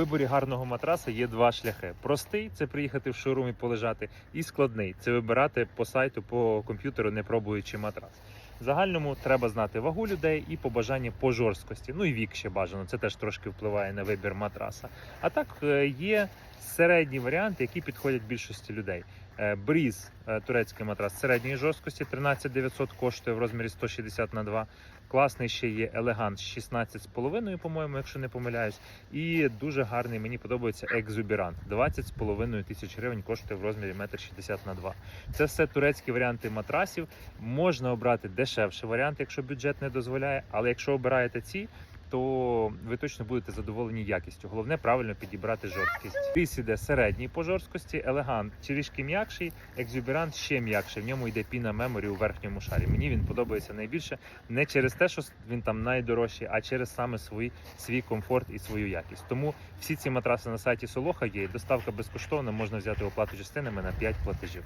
Виборі гарного матраса є два шляхи: простий це приїхати в шоурум і полежати, і складний це вибирати по сайту, по комп'ютеру, не пробуючи матрас. В загальному треба знати вагу людей і побажання по жорсткості. Ну і вік ще бажано. Це теж трошки впливає на вибір матраса. А так е, є середні варіанти, які підходять більшості людей. Е, Бріз, е, турецький матрас середньої жорсткості, 13 900 коштує в розмірі 160 на 2. Класний ще є елегант 16,5, по-моєму, якщо не помиляюсь. І дуже гарний, мені подобається екзубірант. 20,5 тисяч гривень коштує в розмірі 1,60 на 2. Це все турецькі варіанти матрасів. Можна обрати дешевший варіант, якщо бюджет не дозволяє. Але якщо обираєте ці, то ви точно будете задоволені якістю. Головне правильно підібрати жорсткість. Піс іде середній по жорсткості, елегант трішки м'якший, екзюбірант ще м'якший. В ньому йде піна меморі у верхньому шарі. Мені він подобається найбільше не через те, що він там найдорожчий, а через саме свій, свій комфорт і свою якість. Тому всі ці матраси на сайті Солоха є. Доставка безкоштовна, можна взяти оплату частинами на 5 платежів.